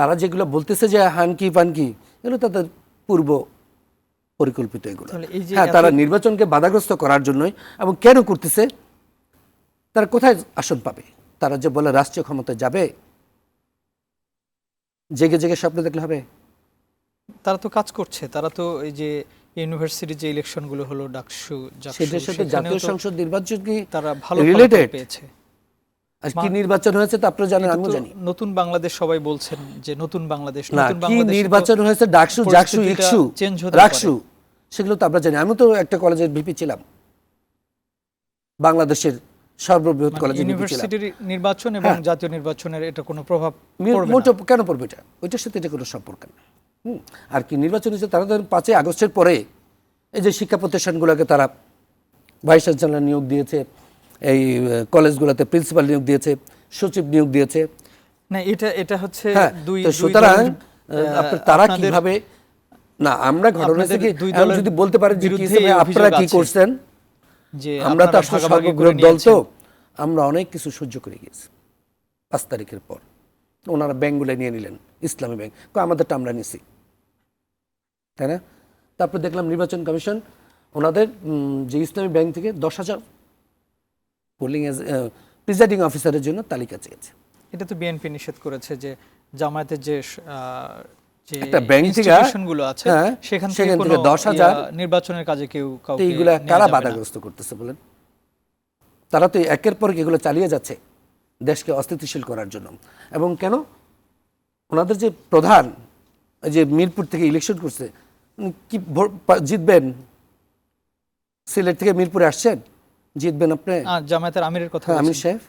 তারা যেগুলো বলতেছে যে হানকি পানকি এগুলো তাদের পূর্ব পরিকল্পিত এগুলো। হ্যাঁ তারা নির্বাচনকে বাধাগ্রস্ত করার জন্যই এবং কেন করতেছে? তারা কোথায় আসন পাবে? তারা যে বলে রাষ্ট্রীয় ক্ষমতায় যাবে জেগে জেগে স্বপ্ন দেখলে হবে। তারা তো কাজ করছে তারা তো এই যে ইউনিভার্সিটি যে ইলেকশনগুলো হলো ডাকসু সেটার সাথে জাতীয় সংসদ নির্বাচন কি তারা ভালো? ফলাফল পেয়েছে। আর কি নির্বাচন হয়েছে তা আপনারা জানেন আমিও জানি। নতুন বাংলাদেশ সবাই বলছেন যে নতুন বাংলাদেশ নতুন কি নির্বাচন হয়েছে? ডাকসু জাকসু ইকসু রাকসু সেগুলো তো আমরা জানি। আমি তো একটা কলেজের ভিপি ছিলাম। বাংলাদেশের সর্ববৃহৎ মানে ইউনিভার্সিটির নির্বাচন এবং জাতীয় নির্বাচনের এটা কোনো প্রভাব। মোটো কেন পড়বে এটা? ওইটার সাথে এটা কোনো সম্পর্ক না আর কি নির্বাচন হচ্ছে তারা ধরেন পাঁচই আগস্টের পরে এই যে শিক্ষা প্রতিষ্ঠানগুলোকে তারা ভাইস চ্যান্সেলর নিয়োগ দিয়েছে। এই কলেজগুলোতে প্রিন্সিপাল নিয়োগ দিয়েছে সচিব নিয়োগ দিয়েছে। না এটা এটা হচ্ছে হ্যাঁ দুই সুতরাং তারা কীভাবে না আমরা ঘটনা থেকে দুই দলের যদি বলতে পারেন যে কি বিরুদ্ধে হিসেবে আপনারা কি করছেন যে আমরা তো আসলে ভাগাভাগি দল তো আমরা অনেক কিছু সহ্য করে গিয়েছি পাঁচ তারিখের পর। ওনারা ব্যাংকগুলো নিয়ে নিলেন ইসলামী ব্যাংক আমাদেরটা আমরা নিছি। তাই না? তারপর দেখলাম নির্বাচন কমিশন ওনাদের যে ইসলামী ব্যাংক থেকে দশ হাজার পোলিং প্রিজাইডিং অফিসারের জন্য তালিকা চেয়েছে। এটা তো বিএনপি নিষেধ করেছে যে জামায়াতের যে একটা ব্যাংক থেকে, গুলো আছে হ্যাঁ, সেখান থেকে সেখান কোনো থেকে 10,000 নির্বাচনের কাজে কেউ কাউকে এইগুলা কারা বাধাগ্রস্ত করতেছে বলেন? তারা তো একের পর এগুলো চালিয়ে যাচ্ছে দেশকে অস্থিতিশীল করার জন্য। এবং কেন? ওনাদের যে প্রধান যে মিরপুর থেকে ইলেকশন করছে কি ভোট জিতবেন? সিলেট থেকে মিরপুরে আসছেন? জিতবেন আপনি? জামায়াতের আমিরের কথা হ্যাঁ আমির সাহেব।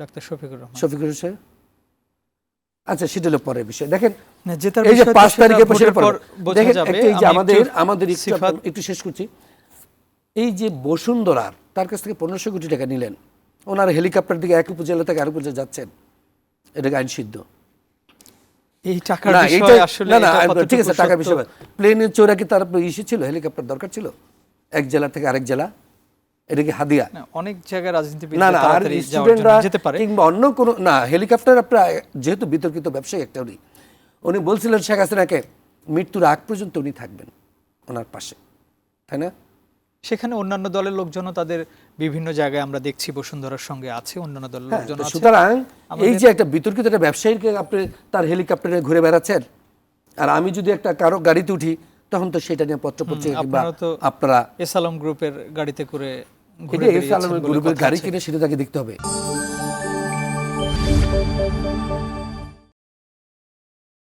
ডাক্তার শফিকুর রহমান। শফিকুর সাহেব। আচ্ছা সেটা হলো পরের বিষয়। দেখেন এই যে পাঁচ সেটা তারিখে ভোটের পর বোঝা দেখেন যাবে। এই যে আমি আমাদের আমাদের একটু শেষ করছি। এই যে বসুন্ধরার তার কাছ থেকে পনেরোশো কোটি টাকা নিলেন। ওনার হেলিকপ্টার দিকে এক উপজেলা থেকে আর উপজেলা যাচ্ছেন। এটা আইন সিদ্ধ? এই টাকার না বিষয় আসলে না না ঠিক আছে টাকা? বিষয়। প্লেনের চোরা কি তার ইসে ছিল হেলিকপ্টার দরকার ছিল। এক জেলা থেকে আরেক জেলা। এটা কি হাদিয়া? অনেক জায়গায় রাজনীতিবিদ না না আর স্টুডেন্টরা যেতে পারে। কিংবা অন্য কোনো না হেলিকপ্টার আপনার যেহেতু বিতর্কিত ব্যবসায়ী একটা উনি উনি বলছিলেন শেখ হাসিনাকে মৃত্যুর আগ পর্যন্ত উনি থাকবেন ওনার পাশে। তাই না? সেখানে অন্যান্য দলের লোকজনও তাদের বিভিন্ন জায়গায় আমরা দেখছি বসুন্ধরার সঙ্গে আছে অন্যান্য দলের হ্যাঁ, লোকজন আছে। সুতরাং এই যে একটা বিতর্কিত একটা ব্যবসায়ীকে আপনি তার হেলিকপ্টারে ঘুরে বেড়াচ্ছেন আর আমি যদি একটা কারও গাড়িতে উঠি তখন তো সেটা নিয়ে পত্র পত্রিকা আপনারা এসালাম গ্রুপের গাড়িতে করে এটা বেরিয়েছেন আলমের গ্রুপের গাড়ি। কিনে সেটা তাকে দেখতে হবে